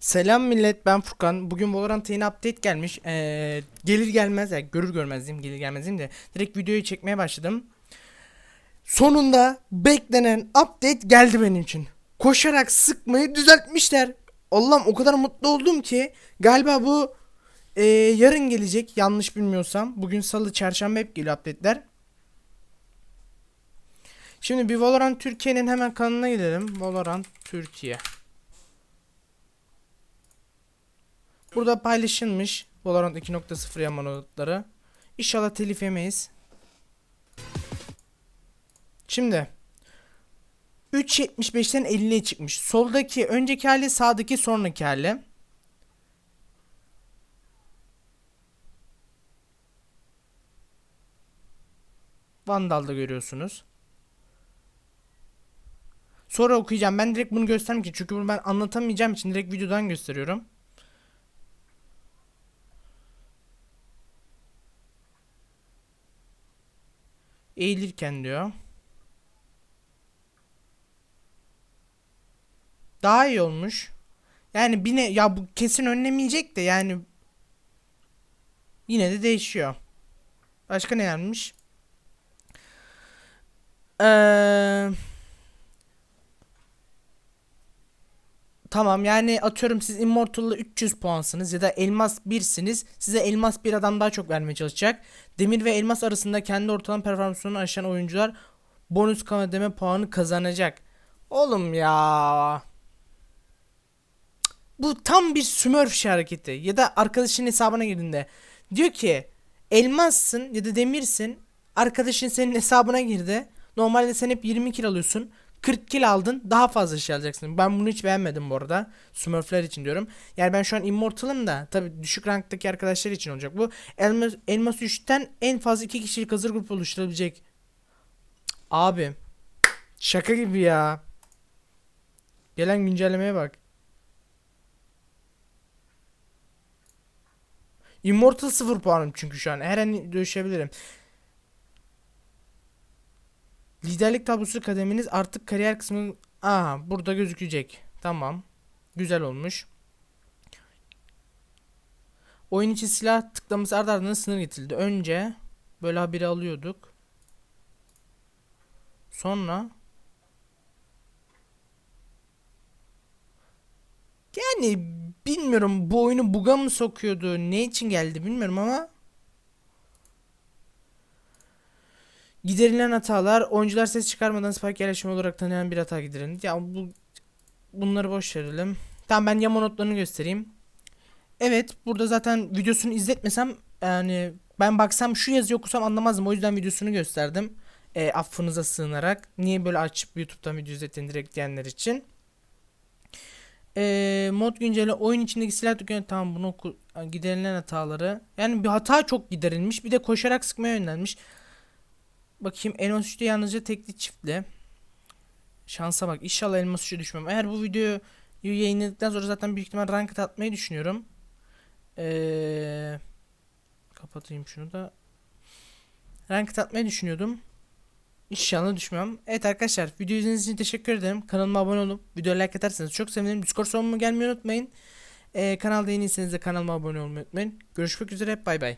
Selam millet ben Furkan. Bugün Valorant'a yeni update gelmiş. Ee, gelir gelmez yani görür görmez diyeyim gelir gelmez diyeyim de direkt videoyu çekmeye başladım. Sonunda beklenen update geldi benim için. Koşarak sıkmayı düzeltmişler. Allah'ım o kadar mutlu oldum ki galiba bu ee, yarın gelecek yanlış bilmiyorsam. Bugün salı çarşamba hep geliyor update'ler. Şimdi bir Valorant Türkiye'nin hemen kanalına gidelim. Valorant Türkiye. Burada paylaşılmış Valorant 2.0 yaman notları. İnşallah telif yemeyiz. Şimdi 3.75'ten 50'ye çıkmış. Soldaki önceki hali sağdaki sonraki hali. Vandal'da görüyorsunuz. Sonra okuyacağım. Ben direkt bunu göstermeyeyim ki. Çünkü bunu ben anlatamayacağım için direkt videodan gösteriyorum. Eğilirken diyor. Daha iyi olmuş. Yani bir ne ya bu kesin önlemeyecek de yani yine de değişiyor. Başka ne gelmiş? Eee Tamam yani atıyorum siz Immortal'la 300 puansınız ya da Elmas 1'siniz. Size Elmas bir adam daha çok vermeye çalışacak. Demir ve Elmas arasında kendi ortalama performansını aşan oyuncular bonus kademe puanı kazanacak. Oğlum ya. Bu tam bir Smurf hareketi. Ya da arkadaşın hesabına girdiğinde diyor ki elmassın ya da demirsin. Arkadaşın senin hesabına girdi. Normalde sen hep 20 kill alıyorsun. 40 kill aldın daha fazla şey alacaksın. Ben bunu hiç beğenmedim bu arada. Smurfler için diyorum. Yani ben şu an Immortal'ım da tabi düşük ranktaki arkadaşlar için olacak bu. Elmas, Elmas 3'ten en fazla 2 kişilik hazır grup oluşturabilecek. Abi. Şaka gibi ya. Gelen güncellemeye bak. Immortal 0 puanım çünkü şu an. Her an dövüşebilirim. Liderlik tablosu kademiniz artık kariyer kısmı Aha burada gözükecek. Tamam. Güzel olmuş. Oyun içi silah tıklaması ardı ardına sınır getirildi. Önce böyle haberi alıyorduk. Sonra yani bilmiyorum bu oyunu buga mı sokuyordu ne için geldi bilmiyorum ama Giderilen hatalar oyuncular ses çıkarmadan spike yerleşimi olarak tanınan bir hata giderin. Ya bu bunları boş verelim. Tamam ben yama notlarını göstereyim. Evet burada zaten videosunu izletmesem yani ben baksam şu yazıyı okusam anlamazdım. O yüzden videosunu gösterdim. E, affınıza sığınarak. Niye böyle açıp YouTube'dan video izletin direkt diyenler için. E, mod güncelle oyun içindeki silah dükkanı tamam bunu oku giderilen hataları. Yani bir hata çok giderilmiş. Bir de koşarak sıkmaya yönlenmiş. Bakayım elmas 3'te yalnızca tekli çiftli. Şansa bak. İnşallah elmas 3'e düşmem. Eğer bu videoyu yayınladıktan sonra zaten büyük ihtimal ranked atmayı düşünüyorum. Ee, kapatayım şunu da. Ranked atmayı düşünüyordum. İnşallah düşmem. Evet arkadaşlar video izlediğiniz için teşekkür ederim. Kanalıma abone olup videoya like atarsanız çok sevinirim. Discord sonuma gelmeyi unutmayın. Ee, kanalda yeniyseniz de kanalıma abone olmayı unutmayın. Görüşmek üzere. Bay bay.